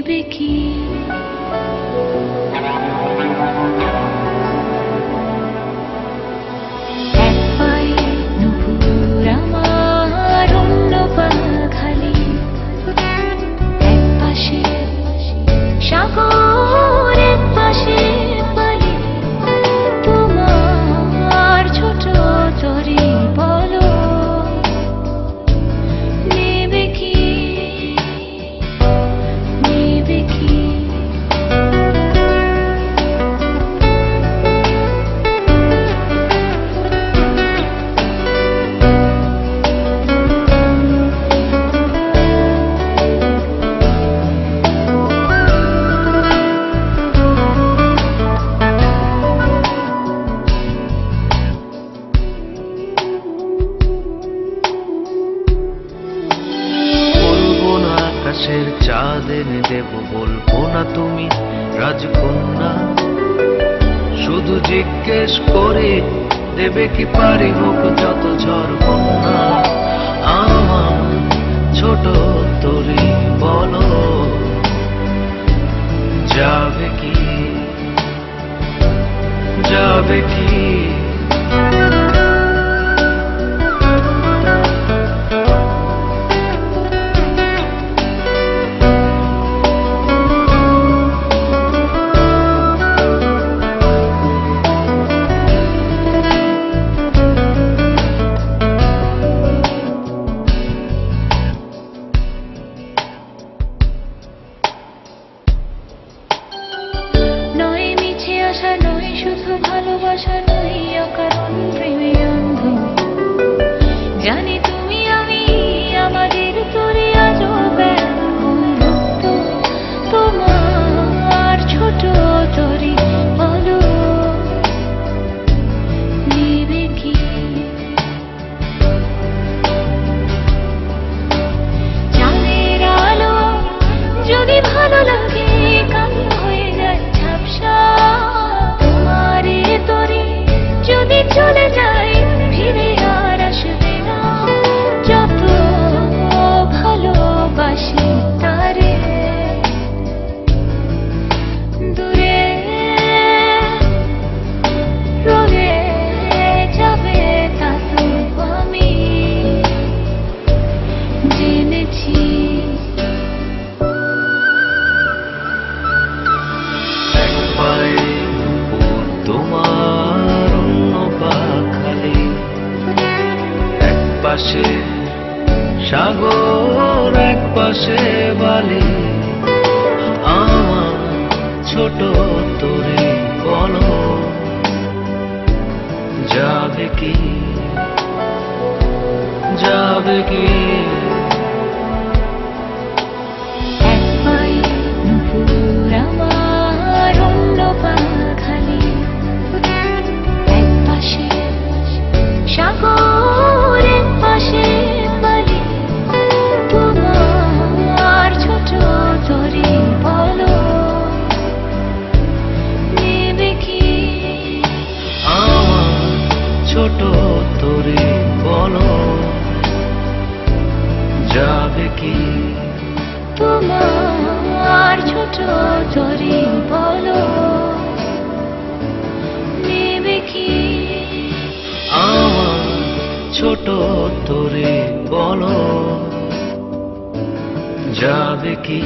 নেবে কি আকাশের চাঁদ এনে দেব বলব না তুমি, রাজকন্যা। শুধু জিজ্ঞেস করে দেবে কি পারি হোক যত ঝড় বন্যা। আমার ছোট তরি বলো, যাবে কি? যাবে কি? তোমার সাগর এক পাশে বালি। আমার ছোট তোরে বলো যাবে কি? যাবে কি? তোমার ছোট তরি বলো নেবে কি? আমার ছোট তরি বলো যাবে কি?